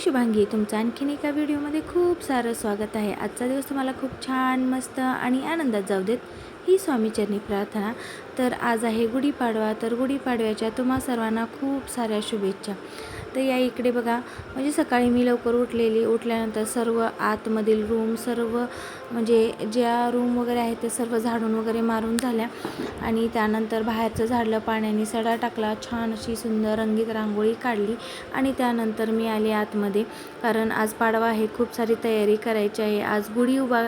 शुभांगी. तुमचं आणखीन एका व्हिडिओमध्ये खूप सारं स्वागत आहे. आजचा दिवस तुम्हाला खूप छान मस्त आणि आनंदात जाऊ देत. ही स्वामीचरणी प्रार्थना. तर आज आहे गुढीपाडवा. तर गुढीपाडव्याच्या तुम्हा सर्वांना खूप साऱ्या शुभेच्छा. तर या इकडे बघा म्हणजे सकाळी मी लवकर उठलेली. उठल्यानंतर सर्व आतमधील रूम सर्व म्हणजे ज्या रूम वगैरे आहेत ते सर्व झाडून वगैरे मारून झाल्या. आणि त्यानंतर बाहेरचं झाडलं पाण्याने सडा टाकला छान अशी सुंदर रंगीत रांगोळी काढली. आणि त्यानंतर मी आले आतमध्ये. कारण आज पाडवा आहे खूप सारी तयारी करायची आहे. आज गुढी उभा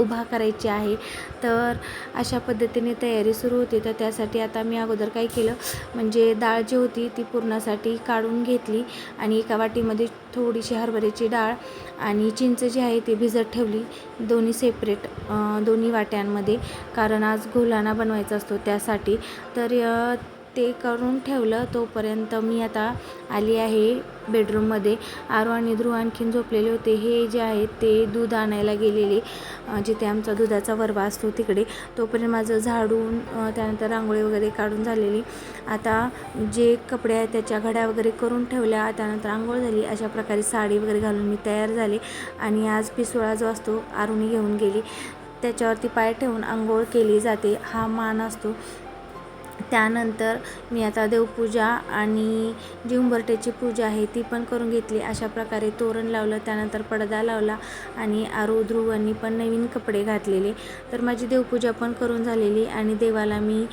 उभा करायची आहे. तर अशा पद्धतीने तयारी सुरू होती. तर त्यासाठी आता मी अगोदर काय केलं म्हणजे डाळ जी होती ती पूर्णासाठी काढून घेतली आणि एका वाटीमध्ये थोडीशी हरभऱ्याची डाळ आणि चिंच जी आहे ती भिजत ठेवली. दोन्ही सेपरेट दोन्ही वाट्यांमध्ये. कारण आज घोलाना बनवायचा असतो त्यासाठी. तर ते करून ठेवलं तोपर्यंत मी आता आली आहे बेडरूममध्ये आरो आणि ध्रुव आणखीन झोपलेले होते. हे जे आहेत ते दूध आणायला गेलेले जिथे आमचा दुधाचा वरवा असतो तिकडे. तोपर्यंत माझं झाडून त्यानंतर रांगोळी वगैरे काढून झालेली. आता जे कपडे आहेत त्याच्या घड्या वगैरे करून ठेवल्या. त्यानंतर आंघोळ झाली. अशा प्रकारे साडी वगैरे घालून मी तयार झाले आणि आज पिसोळा जो असतो आरुणी घेऊन गेली. त्याच्यावरती पाय ठेवून आंघोळ केली जाते. हा मान असतो. त्यानंतर मी आता देवपूजा आणि जी उंबरट्याची पूजा आहे ती पण करून घेतली. अशा प्रकारे तोरण लावलं त्यानंतर पडदा लावला आणि आरो ध्रुवांनी पण नवीन कपडे घातलेले. तर माझी देवपूजा पण करून झालेली आणि देवाला मी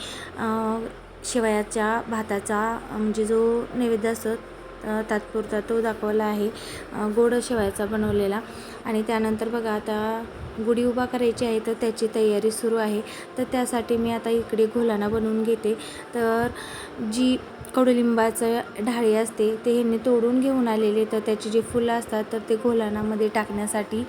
शेवयाच्या भाताचा म्हणजे जो नैवेद्य असतो तात्पुरता तो दाखवला आहे. गोड शेवायचा बनवलेला. आणि त्यानंतर बघा आता गुढी उभा करायची आहे तर त्याची तयारी सुरू आहे. तर त्यासाठी मी आता इकडे घोलाना बनवून घेते. तर जी कडुलिंबाचं ढाळी असते ते ह्यांनी तोडून घेऊन आलेले तर त्याची जी फुलं असतात तर ते घोलानामध्ये टाकण्यासाठी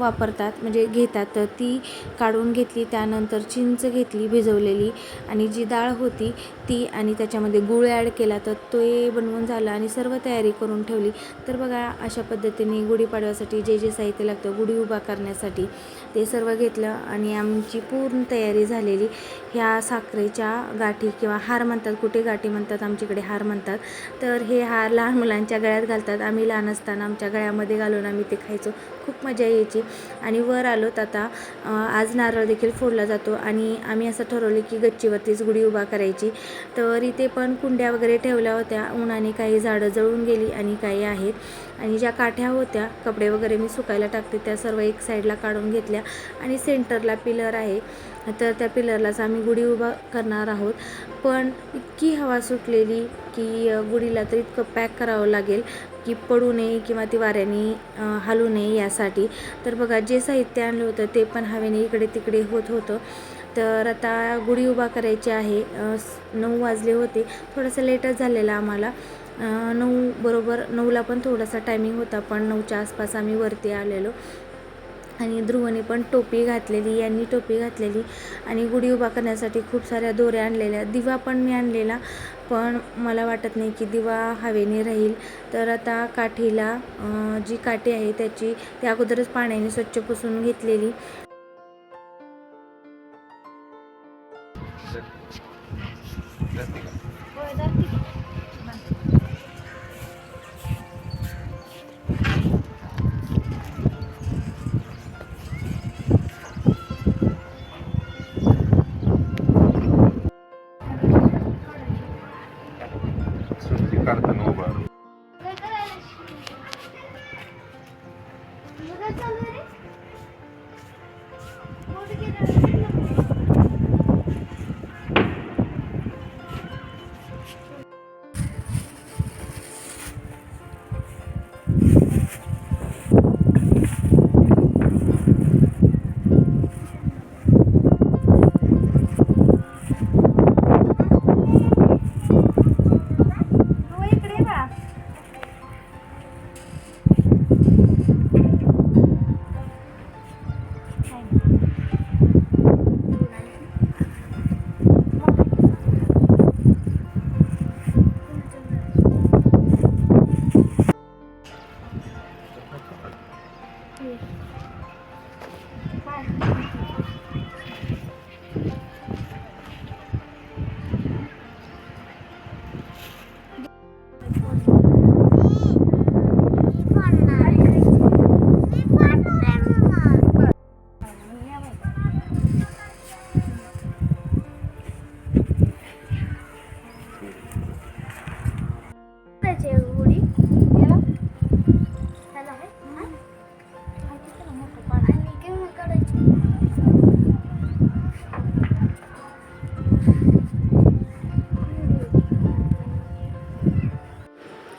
वापरतात म्हणजे घेतात. तर ती काढून घेतली त्यानंतर चिंच घेतली भिजवलेली आणि जी डाळ होती ती आणि त्याच्यामध्ये गुळ ॲड केला तर तो बनवून झाला आणि सर्व तयारी करून ठेवली. तर बघा अशा पद्धतीने गुढीपाडव्यासाठी जे जे साहित्य लागतं गुढी उभा करण्यासाठी ते सर्व घेतलं आणि आमची पूर्ण तयारी झालेली. ह्या साखरेच्या गाठी किंवा हार म्हणतात कुठे गाठी म्हणतात आमच्याकडे हार म्हणतात. तर हे हार लहान मुलांच्या गळ्यात घालतात. आम्ही लहान असताना आमच्या गळ्यामध्ये घालून आम्ही ते खायचो. खूप मजा यायची. आणि वर आलोत आता आज नारळ देखील फोडला जातो. आणि आम्ही असं ठरवले की गच्चीवरतीच गुढी उभा करायची. तर इथे पण कुंड्या वगैरे ठेवल्या होत्या. उन्हाने काही झाडं जळून गेली आणि काही आहेत. आणि ज्या काठ्या होत्या कपडे वगैरे मी सुकायला टाकते. त्या सर्व एक साईडला काढून घेतल्या. आणि सेंटरला पिलर आहे. तर त्या पिलरलाच आम्ही गुढी उभा करणार आहोत. पण इतकी हवा सुटलेली की गुढीला तर इतकं पॅक करावं लागेल. की पडू नये किंवा ती वाऱ्याने हलू नये यासाठी. तर बघा जे साहित्य आणलं होतं ते पण हवेने इकडे तिकडे होत होतं. तर आता गुढी उभा करायची आहे. नऊ वाजले होते. थोडंसं लेटच झालेला आम्हाला. नऊ बरोबर नऊला पण थोडासा टायमिंग होता पण नऊच्या आसपास आम्ही वरती आलेलो. आणि ध्रुवने पण टोपी घातलेली यांनी टोपी घातलेली आणि गुढी उभा करण्यासाठी खूप साऱ्या दोऱ्या आणलेल्या. दिवा पण मी आणलेला पण मला वाटत नाही की दिवा हवेने राहील. तर आता काठीला जी काठी आहे त्याची त्या अगोदरच पाण्याने स्वच्छ पुसून घेतलेली.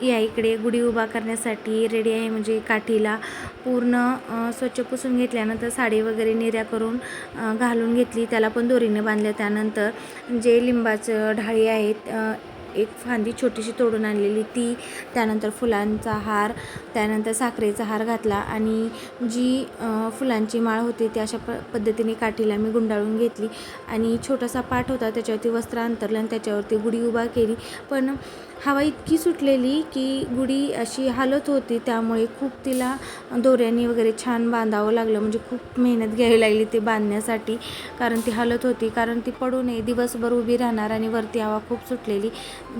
या इकडे गुढी उभा करण्यासाठी रेडी आहे. म्हणजे काठीला पूर्ण स्वच्छ पुसून घेतल्यानंतर साडी वगैरे निर्या करून घालून घेतली. त्याला पण दोरीने बांधले त्यानंतर जे लिंबाचं ढाळी आहेत एक फांदी छोटीशी तोडून आणलेली ती त्यानंतर फुलांचा हार त्यानंतर साखरेचा हार घातला आणि जी फुलांची माळ होती ती अशा प पद्धतीने काठीला मी गुंडाळून घेतली. आणि छोटासा पाठ होता त्याच्यावरती वस्त्र अंतरलं आणि त्याच्यावरती गुढी उभा केली. पण हवा इतकी सुटलेली की गुढी अशी हालत होती त्यामुळे खूप तिला दोऱ्याने वगैरे छान बांधावं लागलं. म्हणजे खूप मेहनत घ्यावी लागली ते बांधण्यासाठी कारण ती हालत होती. कारण ती पडू नये दिवसभर उभी राहणार आणि वरती हवा खूप सुटलेली.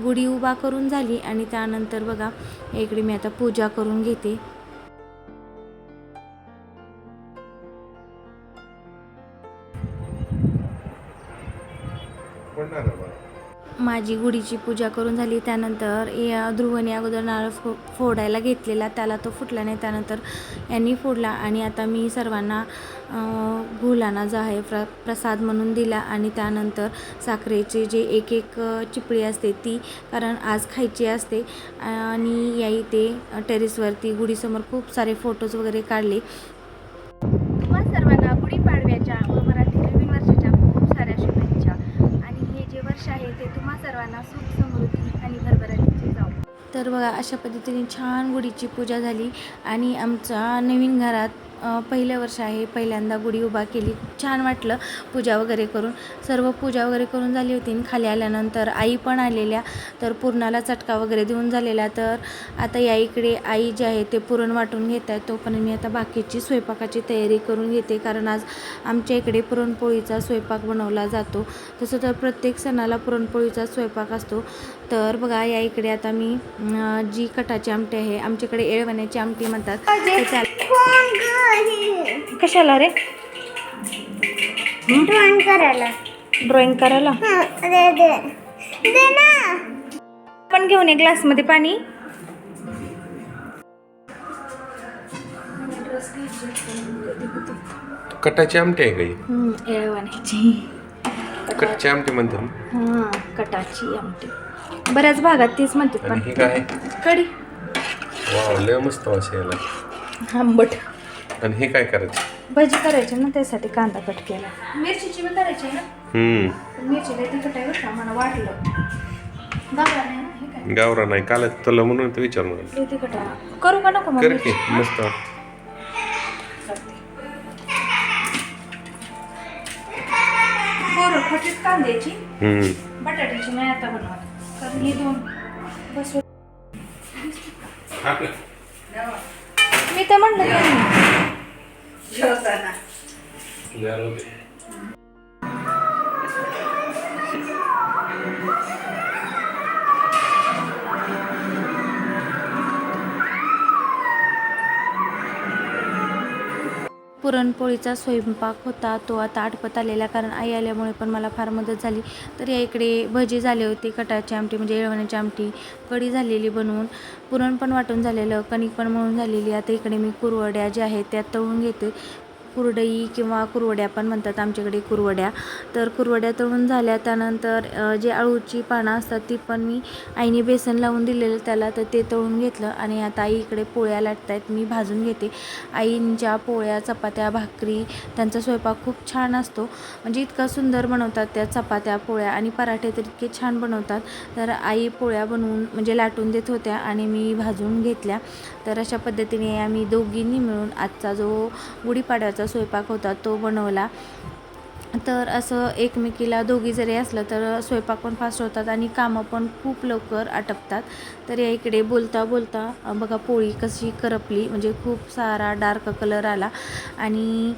गुढी उभा करून झाली आणि त्यानंतर बघा इकडे मी आता पूजा करून घेते. माझी गुढीची पूजा करून झाली. त्यानंतर या ध्रुवने अगोदर नारळ फो फोडायला घेतलेला. त्याला तो फुटला नाही. त्यानंतर यांनी फोडला आणि आता मी सर्वांना अं, गुलाना जो आहे प्र प्रसाद म्हणून दिला आणि त्यानंतर साखरेची जे एक एक चिपळी असते ती कारण आज खायची असते. आणि या इथे टेरेसवरती गुढीसमोर खूप सारे फोटोज वगैरे काढले तुम्हा सर्वांना गुढीपाडव्याच्या व मराठी नवीन वर्षाच्या खूप साऱ्या शुभेच्छा आणि हे जे वर्ष आहे ते तुम्हा सर्वांना सुख समृद्धी आणि भरभराटीचे जाऊ. तर बघा अशा पद्धतीने छान गुढीची पूजा झाली आणि आमच्या नवीन घरात पहिलं वर्ष आहे. पहिल्यांदा गुढी उभा केली. खूप छान वाटलं पूजा वगैरे करून. सर्व पूजा वगैरे करून झाली होती आणि खाली आल्यानंतर आई पण आलेल्या. तर पुरणाला चटका वगैरे देऊन झालेला. तर आता या इकडे आई जे आहे ते पुरण वाटून घेत आहेत. तोपर्यंत मी आता बाकीची स्वयंपाकाची तयारी करून घेते. कारण आज आमच्या इकडे पुरणपोळीचा स्वयंपाक बनवला जातो. तसं तर प्रत्येक सणाला पुरणपोळीचा स्वयंपाक असतो. तर बघा या इकडे आता मी जी कटाची आमटी आहे आमच्याकडे येळवण्याची आमटी म्हणतात. ते चाल कशाला रे? ड्रॉइंग करायला. ड्रॉइंग करायला? हं, दे दे. दे ना. पण घेऊन ये ग्लासमध्ये पाणी. कटाची आमटी आहे काही कटची आमटी म्हणतो. हां कटाची आमटी. बऱ्याच भागात तीच म्हणतात पण. काय? कढी. वाव लय मस्त वास यायला. आंबट. आणि हे काय करायचं? भजी करायची ना त्यासाठी कांदा कट केला. मिरचीची करायची ना? हम्म. पण मिरची लय तिखट आहे बरं का मला वाटलं. गावला नाही ना हे काय? गावरा नाही काल तुला म्हणून तर विचार म्हणून. लय तिखट आहे. करू का नको मग कर मिरची? की मस्त. बरं खोटीत कांद्याची हम्म. बटाट्याची नाही आता बनवत. कारण हे दोन बस मी तर पुरणपोळीचा स्वयंपाक होता तो आता आटपत आलेला. कारण आई आल्यामुळे पण मला फार मदत झाली. तर या इकडे भजी झाले होते कटाची आमटी म्हणजे येळवण्याची आमटी कढी झालेली बनवून. पुरण पण वाटून झालेलं कणिक पण म्हणून झालेली. आता इकडे मी कुरवड्या ज्या आहेत त्या तळून घेते. कुरडई किंवा कुरवड्या पण म्हणतात आमच्याकडे कुरवड्या. तर कुरवड्या तळून झाल्या त्यानंतर जे अळूची पानं असतात ती पण मी आईने बेसन लावून दिलेलं त्याला तर ते तळून घेतलं आणि आता आई इकडे पोळ्या लाटत आहेत मी भाजून घेते. आईंच्या पोळ्या चपात्या भाकरी त्यांचा स्वयंपाक खूप छान असतो. म्हणजे इतका सुंदर बनवतात त्या चपात्या पोळ्या आणि पराठे तर इतके छान बनवतात. तर आई पोळ्या बनवून म्हणजे लाटून देत होत्या आणि मी भाजून घेतल्या. तर अशा पद्धतीने आम्ही दोघींनी मिळून आजचा जो गुढीपाडव्याचा स्वयंपाक होता तो बनवला. तर असं एकमेकीला दोघी जरी असलं तर स्वयंपाक पण फास्ट होतात आणि कामं पण खूप लवकर आटपतात. तर या इकडे बोलता बोलता बघा पोळी कशी करपली म्हणजे खूप सारा डार्क कलर आला आणि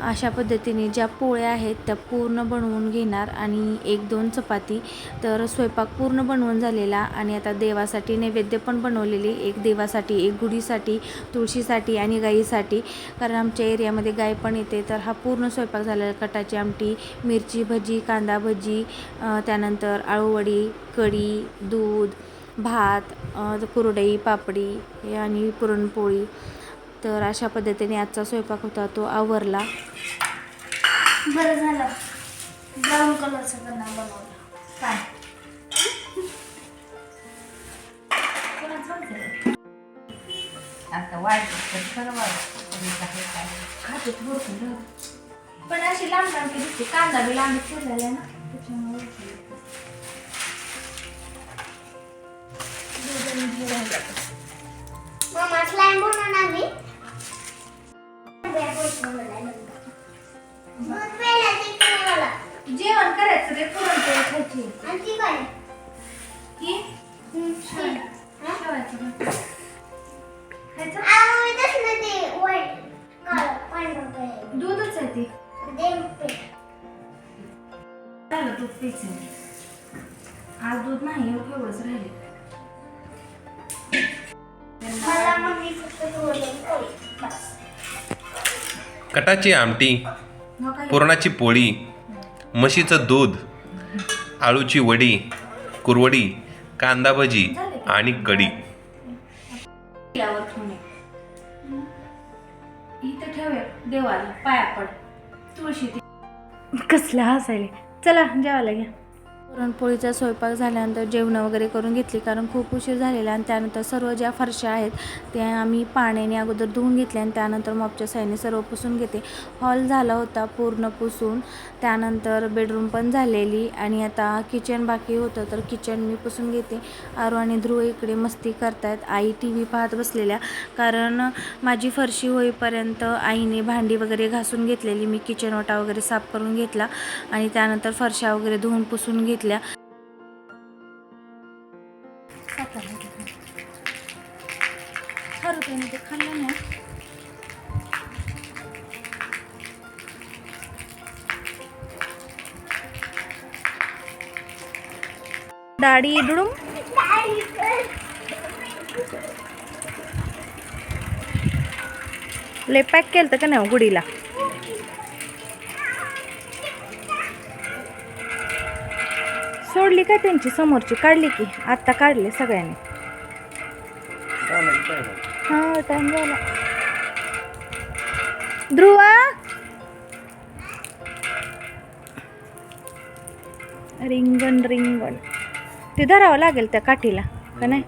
अशा पद्धतीने ज्या पोळ्या आहेत त्या पूर्ण बनवून घेणार आणि एक दोन चपाती. तर स्वयंपाक पूर्ण बनवून झालेला आणि आता देवासाठी नैवेद्य पण बनवलेली एक देवासाठी एक गुढीसाठी तुळशीसाठी आणि गाईसाठी. कारण आमच्या एरियामध्ये गाय पण येते तर हा पूर्ण स्वयंपाक झालेला कटाची आमटी मिरची भजी कांदा भजी त्यानंतर आळूवडी कढी दूध भात कुरडई पापडी हे आणि पुरणपोळी. तर अशा पद्धतीने आजचा स्वयंपाक होता तो आवरला. बरं झालं. ब्राऊन कलरचं त्यांना बनवलं? आता तर खरं खाते दे. पण अशी लांब लांब दिसते. कांदा बी लांब चिरलेला आहे ना त्याच्यामुळे. मम्मा स्लाइम बनवून आम्ही. जेवण करायचं रे पुरणपोळी खायची. आणि ती काय ही? प्यायचं आज दूध नाही एवढं एवढंच राहिले. मला मम्मी फक्त थोडं पोळी. बस. कटाची आमटी मग काय? पुरणाची पोळी म्हशीचं दूध आळूची वडी कुरवडी कांदा भजी आणि कढी. ठेवणे इथं देवाला पाया पड तुळशी कसलं हसायले? चला जेवायला घ्या. पुरणपोळीचा स्वयंपाक झाल्यानंतर जेवणं वगैरे करून घेतली कारण खूप उशीर झालेला आणि त्यानंतर सर्व ज्या फरशा आहेत त्या आम्ही पाण्याने अगोदर धुवून घेतल्या आणि त्यानंतर मॉपच्या साईने सर्व पुसून घेते हॉल झाला होता पूर्ण पुसून त्यानंतर बेडरूम पण झालेली आणि आता किचन बाकी होतं तर किचन मी पुसून घेते. आरो आणि ध्रुव इकडे मस्ती करतायत आई टी व्ही पाहत बसलेल्या कारण माझी फरशी होईपर्यंत आईने भांडी वगैरे घासून घेतलेली मी किचन ओटा वगैरे साफ करून घेतला आणि त्यानंतर फरशा वगैरे धुवून पुसून घेतली घेतल्या ते खाल्लं ना डाडी डुडूम पॅक केलं का नाही हो गुडीला? सोडली काय त्यांची? समोरची काढली की. आत्ता काढले सगळ्यांनी. हा टाइम झाला. ध्रुवा? रिंगण रिंगण. ते धरावं लागेल त्या काठीला का नाही?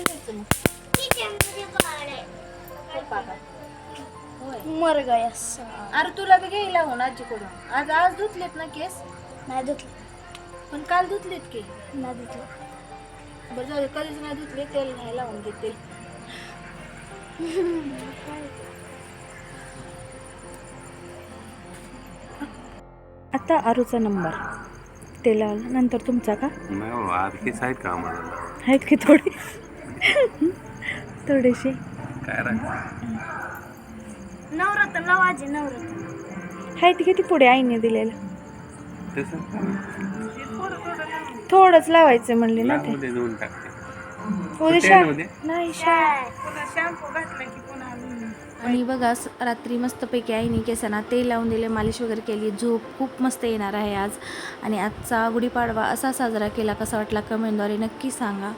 मध्ये काढाय. मर गया अरे तुला बी घ्यायला लावून आजीकडून. आज आज धुतलेत ना केस? नाही धुतलं. पण काल धुतलेत की? नाही धुतलं. बरं जाऊ दे, कधीच नाही धुतले तेल नाही लावून घेते. आता आरूचा नंबर. ते लावला नंतर तुमचा का? नाही बाबा आहेत का आम्हाला? आहेत की थोडे? थोडेसे काय नवरत्न लावायचे नवरत्न. किती पुढे आईने दिलेलं? तसं थोडंच लावायचं म्हणले ना ते. मध्ये देऊन टाकते. उद्या सुट्ट्या शा- आहे उद्या? नाही शाळा पुन्हा शॅम्पू घातला की पुन्हा आणि बघा स- रात्री मस्तपैकी आईने केसांना तेल लावून दिले मालिश वगैरे केली झोप खूप मस्त येणार आहे आज. आणि आजचा गुढीपाडवा असा साजरा केला कसा वाटला कमेंटद्वारे नक्की सांगा.